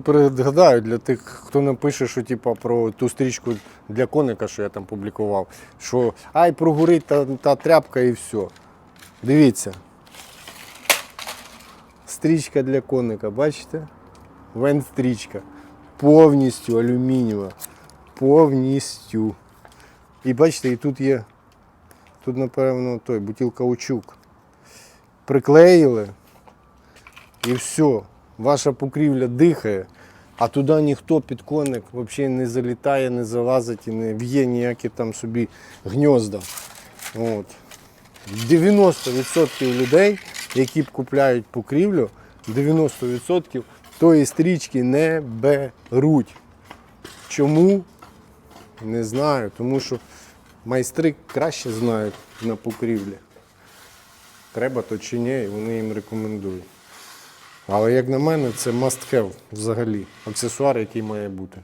Пригадаю для тих, хто напише, що типа про ту стрічку для коника, що я там публікував, що ай, прогорить та, та тряпка і все. Дивіться. Стрічка для коника, бачите? Вен-стрічка. Повністю алюмінієва. Повністю. І бачите, і тут є, тут, напевно, той бутілкаучук. Приклеїли і все. Ваша покрівля дихає, а туди ніхто підконник взагалі не залітає, не залазить і не в'є ніякі там собі гнізда. От. 90% людей, які б купляють покрівлю, 90% тої стрічки не беруть. Чому? Не знаю, тому що майстри краще знають на покрівлі. Треба то чи ні, вони їм рекомендують. Але як на мене, це must have взагалі. Аксесуар, який має бути.